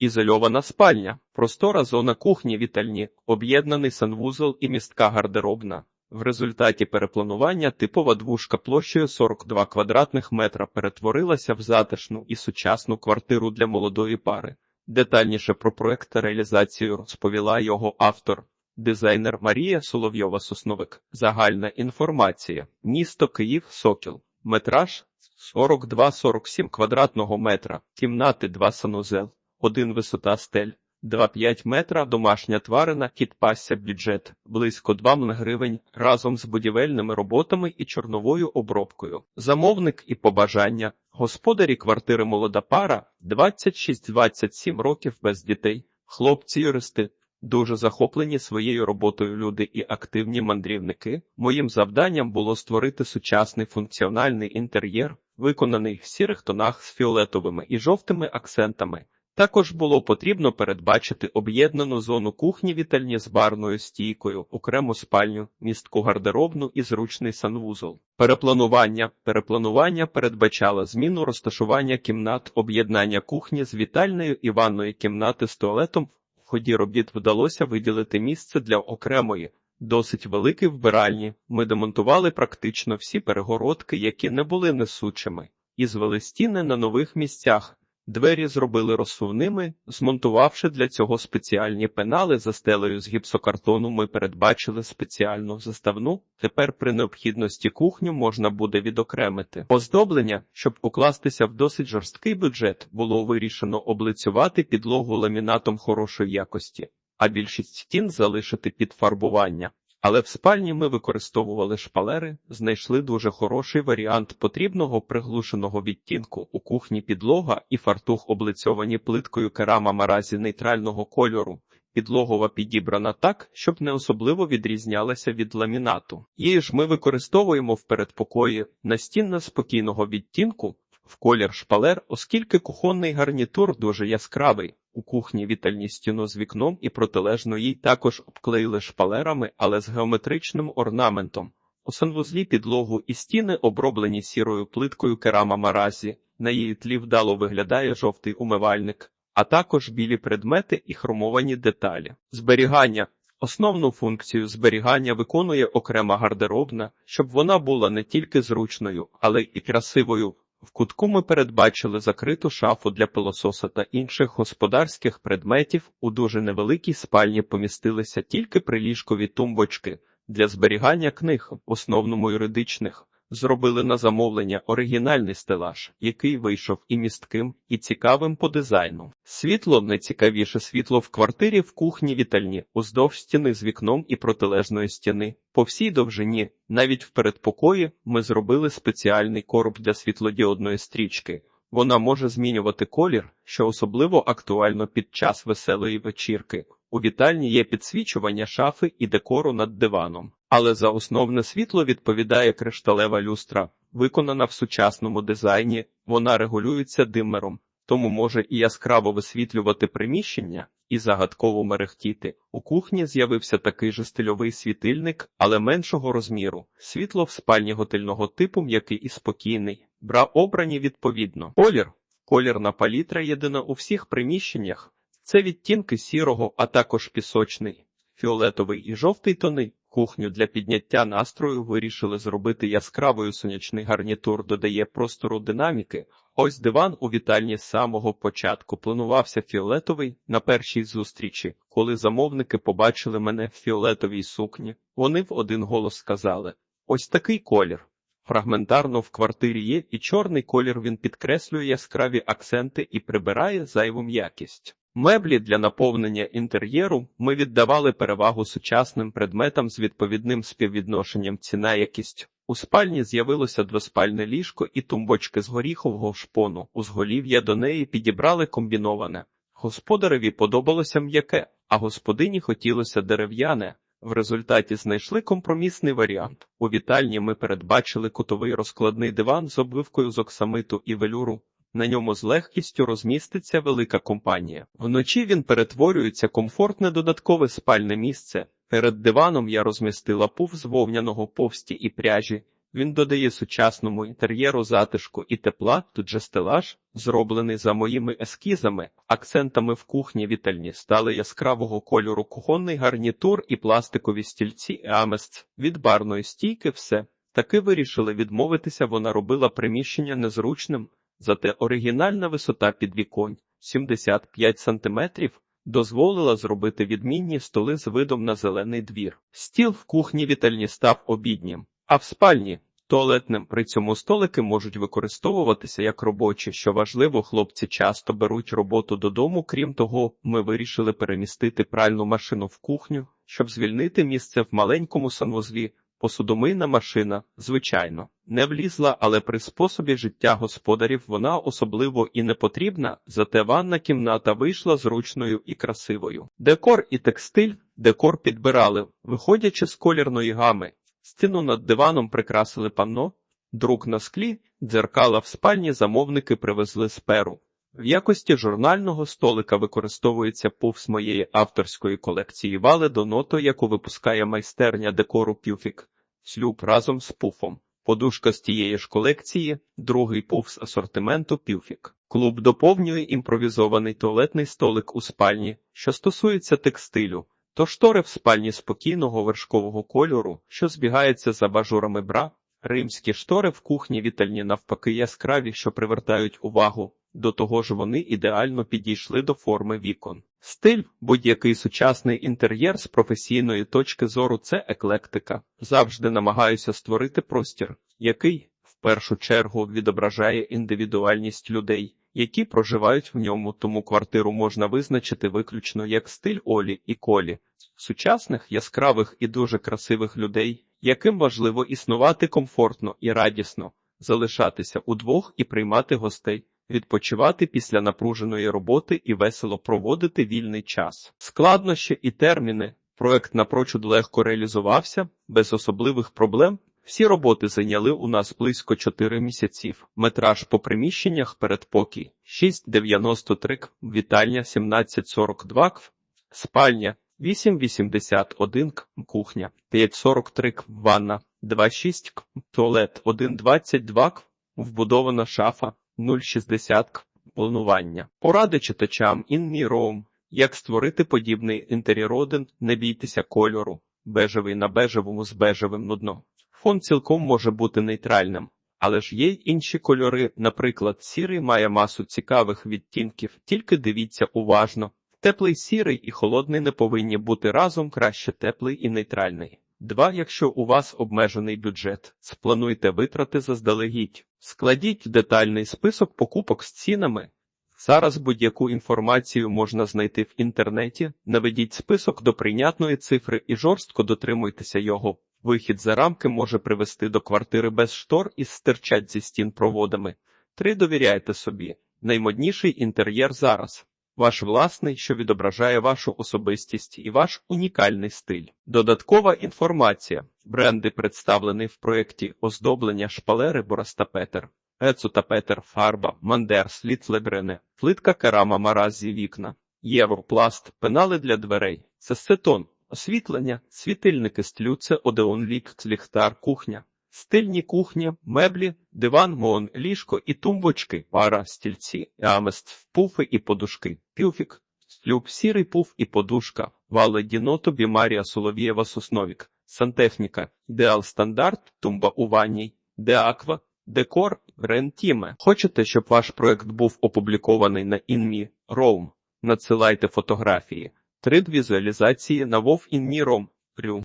Ізольована спальня, простора зона кухні вітальні, об'єднаний санвузол і містка гардеробна. В результаті перепланування типова двушка площею 42 квадратних метра перетворилася в затишну і сучасну квартиру для молодої пари. Детальніше про проект та реалізацію розповіла його автор, дизайнер Марія Соловйова-Сосновик. Загальна інформація. Місто Київ, Сокіл. Метраж 42-47 квадратного метра. Кімнати 2 санузел. 1 висота стель. 2,5 метра домашня тварина, кіт пасся бюджет, близько 2 мн гривень, разом з будівельними роботами і чорновою обробкою. Замовник і побажання. Господарі квартири молода пара, 26-27 років без дітей, хлопці-юристи, дуже захоплені своєю роботою люди і активні мандрівники. Моїм завданням було створити сучасний функціональний інтер'єр, виконаний в сірих тонах з фіолетовими і жовтими акцентами. Також було потрібно передбачити об'єднану зону кухні вітальні з барною стійкою, окрему спальню, містку гардеробну і зручний санвузол. Перепланування перепланування передбачало зміну розташування кімнат, об'єднання кухні з вітальною і ванної кімнати з туалетом. В ході робіт вдалося виділити місце для окремої, досить великої вбиральні. Ми демонтували практично всі перегородки, які не були несучими, і звели стіни на нових місцях. Двері зробили розсувними, змонтувавши для цього спеціальні пенали за стелею з гіпсокартону. Ми передбачили спеціальну заставну. Тепер при необхідності кухню можна буде відокремити. Оздоблення, щоб укластися в досить жорсткий бюджет, було вирішено облицювати підлогу ламінатом хорошої якості, а більшість стін залишити під фарбування. Але в спальні ми використовували шпалери, знайшли дуже хороший варіант потрібного приглушеного відтінку. У кухні підлога і фартух облицьовані плиткою керама маразі нейтрального кольору. Підлогова підібрана так, щоб не особливо відрізнялася від ламінату. Її ж ми використовуємо в передпокої настінна спокійного відтінку в колір шпалер, оскільки кухонний гарнітур дуже яскравий. У кухні вітальні стіну з вікном і протилежно їй також обклеїли шпалерами, але з геометричним орнаментом. У санвузлі підлогу і стіни оброблені сірою плиткою керама маразі, на її тлі вдало виглядає жовтий умивальник, а також білі предмети і хромовані деталі. Зберігання. Основну функцію зберігання виконує окрема гардеробна, щоб вона була не тільки зручною, але і красивою. В кутку ми передбачили закриту шафу для пилососа та інших господарських предметів. У дуже невеликій спальні помістилися тільки приліжкові тумбочки для зберігання книг, в основному юридичних. Зробили на замовлення оригінальний стелаж, який вийшов і містким, і цікавим по дизайну. Світло найцікавіше світло в квартирі в кухні вітальні, уздовж стіни з вікном і протилежної стіни. По всій довжині, навіть в передпокої, ми зробили спеціальний короб для світлодіодної стрічки. Вона може змінювати колір, що особливо актуально під час веселої вечірки. У вітальні є підсвічування шафи і декору над диваном. Але за основне світло відповідає кришталева люстра, виконана в сучасному дизайні, вона регулюється димером, тому може і яскраво висвітлювати приміщення, і загадково мерехтіти. У кухні з'явився такий же стильовий світильник, але меншого розміру. Світло в спальні готельного типу м'який і спокійний. Бра обрані відповідно. Колір. Колірна палітра єдина у всіх приміщеннях. Це відтінки сірого, а також пісочний, фіолетовий і жовтий тони. Кухню для підняття настрою вирішили зробити яскравою сонячний гарнітур, додає простору динаміки. Ось диван у вітальні з самого початку планувався фіолетовий на першій зустрічі. Коли замовники побачили мене в фіолетовій сукні, вони в один голос сказали: ось такий колір. Фрагментарно в квартирі є і чорний колір він підкреслює яскраві акценти і прибирає зайву м'якість. Меблі для наповнення інтер'єру ми віддавали перевагу сучасним предметам з відповідним співвідношенням ціна якість. У спальні з'явилося двоспальне ліжко і тумбочки з горіхового шпону. Узголів'я до неї підібрали комбіноване. Господареві подобалося м'яке, а господині хотілося дерев'яне. В результаті знайшли компромісний варіант. У вітальні ми передбачили кутовий розкладний диван з обвивкою з оксамиту і велюру. На ньому з легкістю розміститься велика компанія. Вночі він перетворюється комфортне додаткове спальне місце. Перед диваном я розмістила пуф з вовняного повсті і пряжі, Він додає сучасному інтер'єру затишку і тепла. Тут же стелаж, зроблений за моїми ескізами, акцентами в кухні вітальні стали яскравого кольору кухонний гарнітур і пластикові стільці Амест від барної стійки. Все таки вирішили відмовитися. Вона робила приміщення незручним, зате оригінальна висота підвіконь 75 сантиметрів. Дозволила зробити відмінні столи з видом на зелений двір. Стіл в кухні вітальні став обіднім, а в спальні туалетним. При цьому столики можуть використовуватися як робочі, що важливо, хлопці часто беруть роботу додому. Крім того, ми вирішили перемістити пральну машину в кухню, щоб звільнити місце в маленькому санвузлі. Посудомийна машина, звичайно, не влізла, але при способі життя господарів вона особливо і не потрібна, зате ванна кімната вийшла зручною і красивою. Декор і текстиль, декор підбирали, виходячи з колірної гами. Стіну над диваном прикрасили панно, друк на склі, дзеркала в спальні замовники привезли з перу. В якості журнального столика використовується пуф з моєї авторської колекції вали до ното, яку випускає майстерня декору Пюфік. Слюб разом з пуфом. Подушка з тієї ж колекції, другий пуф з асортименту Пюфік. Клуб доповнює імпровізований туалетний столик у спальні, що стосується текстилю. То штори в спальні спокійного вершкового кольору, що збігається з абажурами бра, римські штори в кухні вітальні навпаки яскраві, що привертають увагу. До того ж вони ідеально підійшли до форми вікон. Стиль, будь-який сучасний інтер'єр з професійної точки зору це еклектика. Завжди намагаюся створити простір, який в першу чергу відображає індивідуальність людей, які проживають в ньому, тому квартиру можна визначити виключно як стиль Олі і Колі, сучасних, яскравих і дуже красивих людей, яким важливо існувати комфортно і радісно, залишатися удвох і приймати гостей. Відпочивати після напруженої роботи і весело проводити вільний час. Складнощі і терміни. Проект напрочуд легко реалізувався, без особливих проблем. Всі роботи зайняли у нас близько 4 місяців. Метраж по приміщеннях передпокій 6,93 кв, вітальня 17,42 кв, спальня 8,81 кв, кухня 5,43 кв, ванна 2,6 кв, туалет 1,22 кв, вбудована шафа 0,60 кв, планування. Поради читачам InMeRoam. Як створити подібний інтер'єр один, не бійтеся кольору, бежевий на бежевому з бежевим нудно. Фон цілком може бути нейтральним, але ж є й інші кольори, наприклад, сірий має масу цікавих відтінків, тільки дивіться уважно. Теплий сірий і холодний не повинні бути разом краще теплий і нейтральний. Два, якщо у вас обмежений бюджет, сплануйте витрати заздалегідь, складіть детальний список покупок з цінами. Зараз будь-яку інформацію можна знайти в інтернеті, наведіть список до прийнятної цифри і жорстко дотримуйтеся його. Вихід за рамки може привести до квартири без штор і стирчать зі стін проводами. Три довіряйте собі. Наймодніший інтер'єр зараз. Ваш власний, що відображає вашу особистість і ваш унікальний стиль. Додаткова інформація. Бренди представлені в проєкті оздоблення шпалери Бораста Петер, Ецу та Петер, фарба, Мандер, слід Лебрене, плитка керама Маразі вікна, Європласт, пенали для дверей, цесетон, освітлення, світильники стлюце, одеон лік, ліхтар, кухня. Стильні кухні, меблі, диван, мон, ліжко і тумбочки, пара, стільці, амест, пуфи і подушки, пюфік, слюб, сірий пуф і подушка, вале Діното, Бімарія Солов'єва Сосновік, сантехніка, Деал Стандарт, тумба у ванній, Деаква, Декор, Рентіме. Хочете, щоб ваш проект був опублікований на Інмі, Роум? Надсилайте фотографії. Три візуалізації на Вов Інмі Ром. Рю.